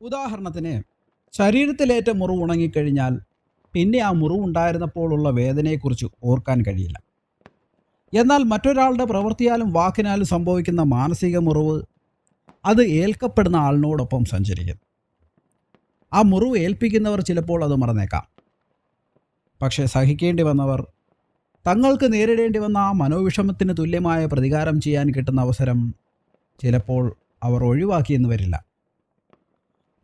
ഉദാഹരണത്തിന് ശരീരത്തിലേറ്റ മുറിവ് ഉണങ്ങിക്കഴിഞ്ഞാൽ പിന്നെ ആ മുറിവുണ്ടായിരുന്നപ്പോഴുള്ള വേദനയെക്കുറിച്ച് ഓർക്കാൻ കഴിയില്ല. എന്നാൽ മറ്റൊരാളുടെ പ്രവൃത്തിയാലും വാക്കിനാലും സംഭവിക്കുന്ന മാനസിക മുറിവ് അത് ഏൽക്കപ്പെടുന്ന ആളിനോടൊപ്പം സഞ്ചരിക്കുന്നു. ആ മുറിവ് ഏൽപ്പിക്കുന്നവർ ചിലപ്പോൾ അത് മറന്നേക്കാം. പക്ഷേ സഹിക്കേണ്ടി വന്നവർ തങ്ങൾക്ക് നേരിടേണ്ടി വന്ന ആ മനോവിഷമത്തിന് തുല്യമായ പ്രതികാരം ചെയ്യാൻ കിട്ടുന്ന അവസരം ചിലപ്പോൾ അവർ ഒഴിവാക്കിയെന്ന് വരില്ല.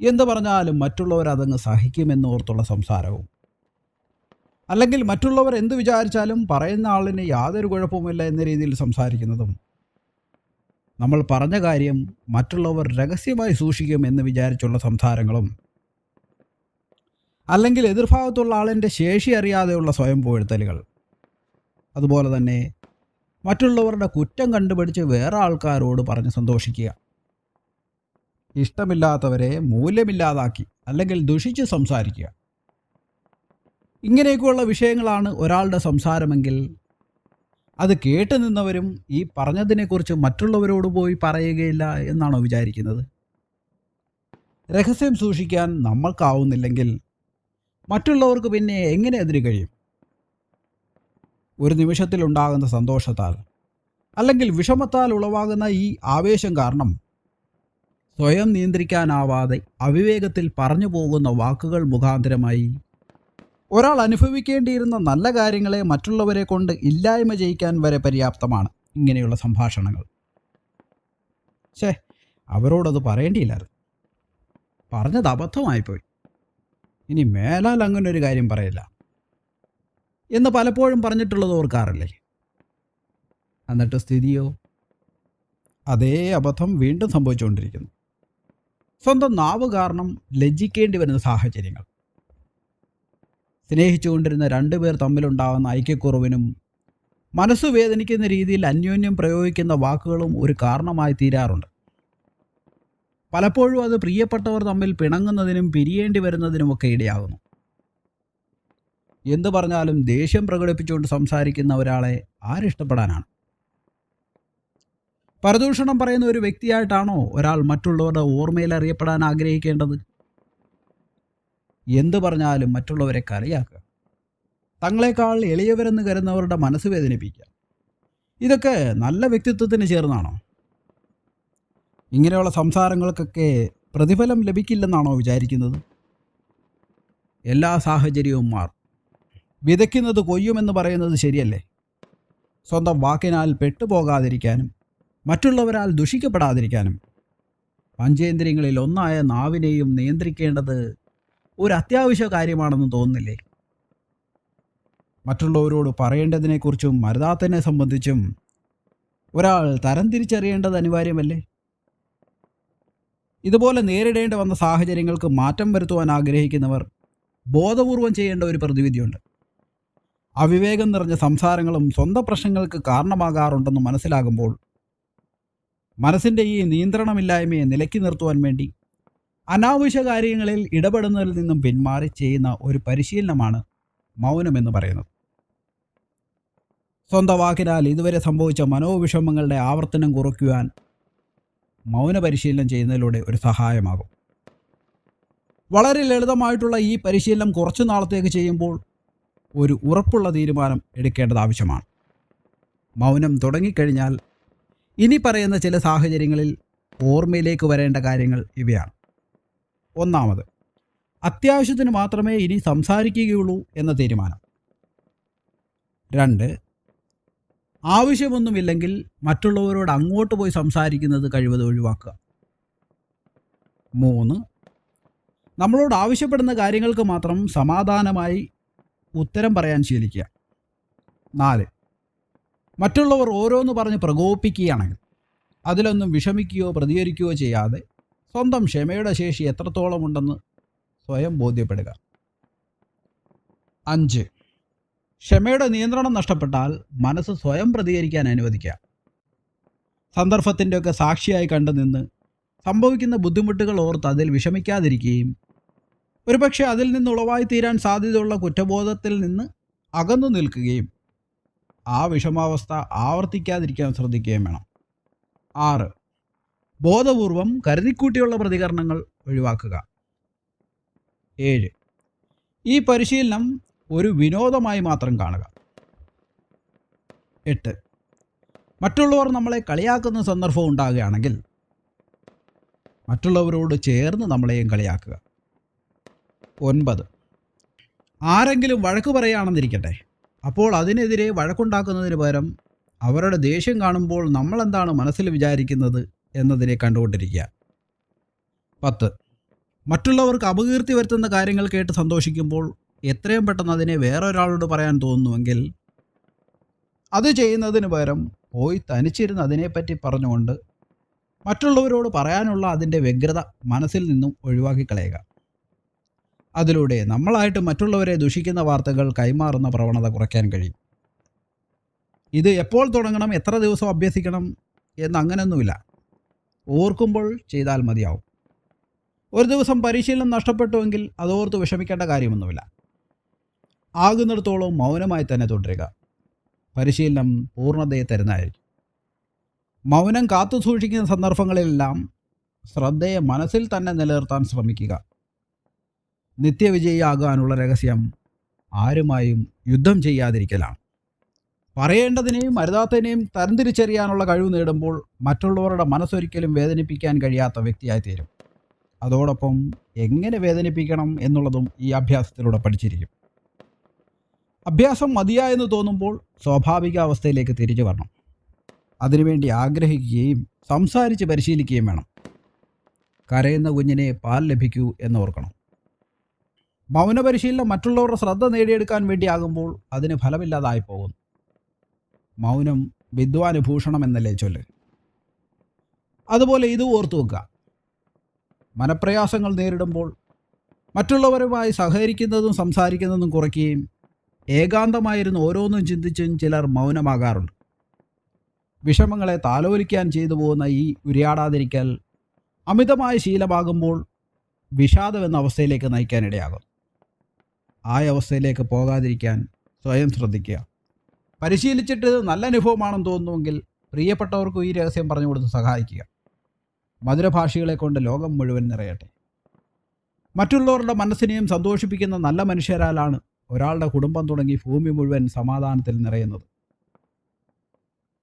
എന്തു പറഞ്ഞാലും മറ്റുള്ളവർ അതങ്ങ് സഹിക്കുമെന്ന് ഓർത്തുള്ള സംസാരവും. അല്ലെങ്കിൽ മറ്റുള്ളവർ എന്തു വിചാരിച്ചാലും പറയുന്ന ആളിന് യാതൊരു കുഴപ്പവുമില്ല എന്ന രീതിയിൽ സംസാരിക്കുന്നതും. നമ്മൾ പറഞ്ഞ കാര്യം മറ്റുള്ളവർ രഹസ്യമായി സൂക്ഷിക്കും എന്ന് വിചാരിച്ചുള്ള സംസാരങ്ങളും. അല്ലെങ്കിൽ എതിർഭാഗത്തുള്ള ആളിന്റെ ശേഷി അറിയാതെയുള്ള സ്വയം പുകഴ്ത്തലുകൾ. അതുപോലെ തന്നെ മറ്റുള്ളവരുടെ കുറ്റം കണ്ടുപിടിച്ച് വേറെ ആൾക്കാരോട് പറഞ്ഞ് സന്തോഷിക്കുക. ഇഷ്ടമില്ലാത്തവരെ മൂല്യമില്ലാതാക്കി അല്ലെങ്കിൽ ദുഷിച്ച് സംസാരിക്കുക. ഇങ്ങനെയൊക്കെയുള്ള വിഷയങ്ങളാണ് ഒരാളുടെ സംസാരമെങ്കിൽ അത് കേട്ടു നിന്നവരും ഈ പറഞ്ഞതിനെക്കുറിച്ച് മറ്റുള്ളവരോട് പോയി പറയുകയില്ല എന്നാണോ വിചാരിക്കുന്നത്? രഹസ്യം സൂക്ഷിക്കാൻ നമ്മൾക്കാവുന്നില്ലെങ്കിൽ മറ്റുള്ളവർക്ക് പിന്നെ എങ്ങനെ അതിന് കഴിയും? ഒരു നിമിഷത്തിലുണ്ടാകുന്ന സന്തോഷത്താൽ അല്ലെങ്കിൽ വിഷമത്താൽ ഉളവാകുന്ന ഈ ആവേശം കാരണം സ്വയം നിയന്ത്രിക്കാനാവാതെ അവിവേകത്തിൽ പറഞ്ഞു പോകുന്ന വാക്കുകൾ മുഖാന്തരമായി. ഒരാൾ അനുഭവിക്കേണ്ടിയിരുന്ന നല്ല കാര്യങ്ങളെ മറ്റുള്ളവരെ കൊണ്ട് ഇല്ലായ്മ ചെയ്യിക്കാൻ വരെ പര്യാപ്തമാണ് ഇങ്ങനെയുള്ള സംഭാഷണങ്ങൾ. ഛേ അവരോടത് പറയേണ്ടിയില്ലായിരുന്നു. പറഞ്ഞത് അബദ്ധമായിപ്പോയി. ഇനി മേലാൽ അങ്ങനെ ഒരു കാര്യം പറയില്ല എന്ന് പലപ്പോഴും പറഞ്ഞിട്ടുള്ളത് ഓർക്കാറില്ലേ? എന്നിട്ട് സ്ഥിതിയോ? അതേ അബദ്ധം വീണ്ടും സംഭവിച്ചുകൊണ്ടിരിക്കുന്നു. സ്വന്തം നാവ് കാരണം ലജ്ജിക്കേണ്ടി വരുന്ന സാഹചര്യങ്ങൾ. സ്നേഹിച്ചുകൊണ്ടിരുന്ന രണ്ടുപേർ തമ്മിലുണ്ടാകുന്ന ഐക്യക്കുറവിനും മനസ്സ് വേദനിക്കുന്ന രീതിയിൽ അന്യോന്യം പ്രയോഗിക്കുന്ന വാക്കുകളും ഒരു കാരണമായി തീരാറുണ്ട്. പലപ്പോഴും അത് പ്രിയപ്പെട്ടവർ തമ്മിൽ പിണങ്ങുന്നതിനും പിരിയേണ്ടി വരുന്നതിനുമൊക്കെ ഇടയാകുന്നു. എന്തു പറഞ്ഞാലും ദേഷ്യം പ്രകടിപ്പിച്ചുകൊണ്ട് സംസാരിക്കുന്ന ഒരാളെ ആരിഷ്ടപ്പെടാനാണ്. പരദൂഷണം പറയുന്ന ഒരു വ്യക്തിയായിട്ടാണോ ഒരാൾ മറ്റുള്ളവരുടെ ഓർമ്മയിൽ അറിയപ്പെടാൻ ആഗ്രഹിക്കേണ്ടത്? എന്തു പറഞ്ഞാലും മറ്റുള്ളവരെ കളിയാക്കുക. തങ്ങളെക്കാൾ എളിയവരെന്ന് കരുതുന്നവരുടെ മനസ്സ് വേദനിപ്പിക്കുക. ഇതൊക്കെ നല്ല വ്യക്തിത്വത്തിന് ചേർന്നാണോ? ഇങ്ങനെയുള്ള സംസാരങ്ങൾക്കൊക്കെ പ്രതിഫലം ലഭിക്കില്ലെന്നാണോ വിചാരിക്കുന്നത്? എല്ലാ സാഹചര്യവും മാറും. വിതയ്ക്കുന്നത് കൊയ്യുമെന്ന് പറയുന്നത് ശരിയല്ലേ? സ്വന്തം വാക്കിനാൽ പെട്ടുപോകാതിരിക്കാനും മറ്റുള്ളവരാൽ ദുഷിക്കപ്പെടാതിരിക്കാനും. പഞ്ചേന്ദ്രിയങ്ങളിൽ ഒന്നായ നാവിനെയും നിയന്ത്രിക്കേണ്ടത് ഒരു അത്യാവശ്യ കാര്യമാണെന്ന് തോന്നുന്നില്ലേ? മറ്റുള്ളവരോട് പറയേണ്ടതിനെക്കുറിച്ചും മരുതാത്തനെ സംബന്ധിച്ചും ഒരാൾ തരം തിരിച്ചറിയേണ്ടത് അനിവാര്യമല്ലേ? ഇതുപോലെ നേരിടേണ്ടി വന്ന സാഹചര്യങ്ങൾക്ക് മാറ്റം വരുത്തുവാൻ ആഗ്രഹിക്കുന്നവർ ബോധപൂർവം ചെയ്യേണ്ട ഒരു പ്രതിവിധിയുണ്ട്. അവിവേകം നിറഞ്ഞ സംസാരങ്ങളും സ്വന്തം പ്രശ്നങ്ങൾക്ക് കാരണമാകാറുണ്ടെന്ന് മനസ്സിലാകുമ്പോൾ മനസ്സിന്റെ ഈ നിയന്ത്രണമില്ലായ്മയെ നിലക്കി നിർത്തുവാൻ വേണ്ടി അനാവശ്യ കാര്യങ്ങളിൽ ഇടപെടുന്നതിൽ നിന്നും പിന്മാറി ചെയ്യുന്ന ഒരു പരിശീലനമാണ് മൗനമെന്ന് പറയുന്നത്. സ്വന്തം വാക്കിനാൽ ഇതുവരെ സംഭവിച്ച മനോവിഷമങ്ങളുടെ ആവർത്തനം കുറയ്ക്കുവാൻ മൗന പരിശീലനം ചെയ്യുന്നതിലൂടെ ഒരു സഹായമാകും. വളരെ ലളിതമായിട്ടുള്ള ഈ പരിശീലനം കുറച്ചു നാളത്തേക്ക് ചെയ്യുമ്പോൾ ഒരു ഉറപ്പുള്ള തീരുമാനം എടുക്കേണ്ടത് ആവശ്യമാണ്. മൗനം തുടങ്ങിക്കഴിഞ്ഞാൽ ഇനി പറയുന്ന ചില സാഹചര്യങ്ങളിൽ ഓർമ്മയിലേക്ക് വരേണ്ട കാര്യങ്ങൾ ഇവയാണ്. ഒന്നാമത് അത്യാവശ്യത്തിന് മാത്രമേ ഇനി സംസാരിക്കുകയുള്ളൂ എന്ന തീരുമാനം. രണ്ട് ആവശ്യമൊന്നുമില്ലെങ്കിൽ മറ്റുള്ളവരോട് അങ്ങോട്ട് പോയി സംസാരിക്കുന്നത് കഴിവത് ഒഴിവാക്കുക. മൂന്ന് നമ്മളോട് ആവശ്യപ്പെടുന്ന കാര്യങ്ങൾക്ക് മാത്രം സമാധാനമായി ഉത്തരം പറയാൻ ശീലിക്കുക. നാല് മറ്റുള്ളവർ ഓരോന്ന് പറഞ്ഞ് പ്രകോപിപ്പിക്കുകയാണെങ്കിൽ അതിലൊന്നും വിഷമിക്കുകയോ പ്രതികരിക്കുകയോ ചെയ്യാതെ സ്വന്തം ക്ഷമയുടെ ശേഷി എത്രത്തോളം ഉണ്ടെന്ന് സ്വയം ബോധ്യപ്പെടുക. അഞ്ച്. ക്ഷമയുടെ നിയന്ത്രണം നഷ്ടപ്പെട്ടാൽ മനസ്സ് സ്വയം പ്രതികരിക്കാൻ അനുവദിക്കുക. സന്ദർഭത്തിന്റെയൊക്കെ സാക്ഷിയായി കണ്ടു നിന്ന് സംഭവിക്കുന്ന ബുദ്ധിമുട്ടുകൾ ഓർത്ത് അതിൽ വിഷമിക്കാതിരിക്കുകയും ഒരുപക്ഷെ അതിൽ നിന്ന് ഉളവായി തീരാൻ സാധ്യതയുള്ള കുറ്റബോധത്തിൽ നിന്ന് അകന്നു നിൽക്കുകയും ആ വിഷമാവസ്ഥ ആവർത്തിക്കാതിരിക്കാൻ ശ്രദ്ധിക്കുകയും വേണം. ആറ് ബോധപൂർവം കരുതിക്കൂട്ടിയുള്ള പ്രതികരണങ്ങൾ ഒഴിവാക്കുക. ഏഴ് ഈ പരിശീലനം ഒരു വിനോദമായി മാത്രം കാണുക. എട്ട് മറ്റുള്ളവർ നമ്മളെ കളിയാക്കുന്ന സന്ദർഭം ഉണ്ടാകുകയാണെങ്കിൽ മറ്റുള്ളവരോട് ചേർന്ന് നമ്മളെയും കളിയാക്കുക. ഒൻപത് ആരെങ്കിലും വഴക്ക് പറയുകയാണെന്നിരിക്കട്ടെ. അപ്പോൾ അതിനെതിരെ വഴക്കുണ്ടാക്കുന്നതിന് പകരം അവരുടെ ദേഷ്യം കാണുമ്പോൾ നമ്മളെന്താണ് മനസ്സിൽ വിചാരിക്കുന്നത് എന്നതിനെ കണ്ടുകൊണ്ടിരിക്കുക. പത്ത്. മറ്റുള്ളവർക്ക് അപകീർത്തി വരുത്തുന്ന കാര്യങ്ങൾ കേട്ട് സന്തോഷിക്കുമ്പോൾ എത്രയും പെട്ടെന്ന് അതിനെ വേറൊരാളോട് പറയാൻ തോന്നുന്നുവെങ്കിൽ അത് ചെയ്യുന്നതിന് പകരം പോയി തനിച്ചിരുന്ന് അതിനെപ്പറ്റി പറഞ്ഞുകൊണ്ട് മറ്റുള്ളവരോട് പറയാനുള്ള അതിന്റെ വ്യഗ്രത മനസ്സിൽ നിന്നും ഒഴിവാക്കി കളയുക അതിലൂടെ നമ്മളായിട്ട് മറ്റുള്ളവരെ ദുഷിക്കുന്ന വാർത്തകൾ കൈമാറുന്ന പ്രവണത കുറയ്ക്കാൻ കഴിയും. ഇത് എപ്പോൾ തുടങ്ങണം എത്ര ദിവസം അഭ്യസിക്കണം എന്ന് അങ്ങനെയൊന്നുമില്ല ഓർക്കുമ്പോൾ ചെയ്താൽ മതിയാവും. ഒരു ദിവസം പരിശീലനം നഷ്ടപ്പെട്ടുവെങ്കിൽ അതോർത്ത് വിഷമിക്കേണ്ട കാര്യമൊന്നുമില്ല. ആകുന്നിടത്തോളം മൗനമായി തന്നെ തുടരുക. പരിശീലനം പൂർണതയെ തരുന്നതായിരിക്കും. മൗനം കാത്തു സൂക്ഷിക്കുന്ന സന്ദർഭങ്ങളിലെല്ലാം ശ്രദ്ധയെ മനസ്സിൽ തന്നെ നിലനിർത്താൻ ശ്രമിക്കുക. നിത്യവിജയിയാകാനുള്ള രഹസ്യം ആരുമായും യുദ്ധം ചെയ്യാതിരിക്കലാണ്. പറയേണ്ടതിനെയും അരുതാത്തതിനെയും തരംതിരിച്ചറിയാനുള്ള കഴിവ് നേടുമ്പോൾ മറ്റുള്ളവരുടെ മനസ്സൊരിക്കലും വേദനിപ്പിക്കാൻ കഴിയാത്ത വ്യക്തിയായി തീരും അതോടൊപ്പം എങ്ങനെ വേദനിപ്പിക്കണം എന്നുള്ളതും ഈ അഭ്യാസത്തിലൂടെ പഠിച്ചിരിക്കും. അഭ്യാസം മതിയായെന്ന് തോന്നുമ്പോൾ സ്വാഭാവിക അവസ്ഥയിലേക്ക് തിരിച്ചു വരണം. അതിനുവേണ്ടി ആഗ്രഹിക്കുകയും സംസാരിച്ച് പരിശീലിക്കുകയും വേണം. കരയുന്ന കുഞ്ഞിനെ പാൽ ലഭിക്കൂ എന്ന് ഓർക്കണം. മൗന പരിശീലനം മറ്റുള്ളവരുടെ ശ്രദ്ധ നേടിയെടുക്കാൻ വേണ്ടിയാകുമ്പോൾ അതിന് ഫലമില്ലാതായി പോകുന്നു. മൗനം വിദ്വാനുഭൂഷണം എന്നല്ലേ ചൊല്ല്. അതുപോലെ ഇത് ഓർത്തു വെക്കുക. മനപ്രയാസങ്ങൾ നേരിടുമ്പോൾ മറ്റുള്ളവരുമായി സഹകരിക്കുന്നതും സംസാരിക്കുന്നതും കുറയ്ക്കുകയും ഏകാന്തമായിരുന്ന് ഓരോന്നും ചിന്തിച്ചും ചിലർ മൗനമാകാറുണ്ട്. വിഷമങ്ങളെ താലോലിക്കാൻ ചെയ്തു പോകുന്ന ഈ ഉരിയാടാതിരിക്കൽ അമിതമായ ശീലമാകുമ്പോൾ വിഷാദം എന്ന അവസ്ഥയിലേക്ക് നയിക്കാനിടയാകും. ആ അവസ്ഥയിലേക്ക് പോകാതിരിക്കാൻ സ്വയം ശ്രദ്ധിക്കുക. പരിശീലിച്ചിട്ട് നല്ല അനുഭവമാണെന്ന് തോന്നുമെങ്കിൽ പ്രിയപ്പെട്ടവർക്കും ഈ രഹസ്യം പറഞ്ഞു കൊടുത്ത് സഹായിക്കുക. മധുരഭാഷികളെ കൊണ്ട് ലോകം മുഴുവൻ നിറയട്ടെ. മറ്റുള്ളവരുടെ മനസ്സിനെയും സന്തോഷിപ്പിക്കുന്ന നല്ല മനുഷ്യരാലാണ് ഒരാളുടെ കുടുംബം തുടങ്ങി ഭൂമി മുഴുവൻ സമാധാനത്തിൽ നിറയുന്നത്.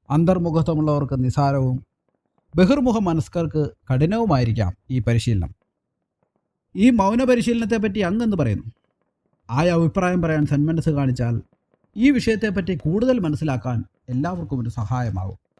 അന്തർമുഖത്വമുള്ളവർക്ക് നിസാരവും ബഹിർമുഖ മനസ്കർക്ക് കഠിനവുമായിരിക്കാം ഈ പരിശീലനം. ഈ മൗന പരിശീലനത്തെ പറ്റി അങ്ങെന്ന് പറയുന്നു? ആയ അഭിപ്രായം പറയാൻ സന്മനസ് കാണിച്ചാൽ ഈ വിഷയത്തെപ്പറ്റി കൂടുതൽ മനസ്സിലാക്കാൻ എല്ലാവർക്കും ഒരു സഹായമാകും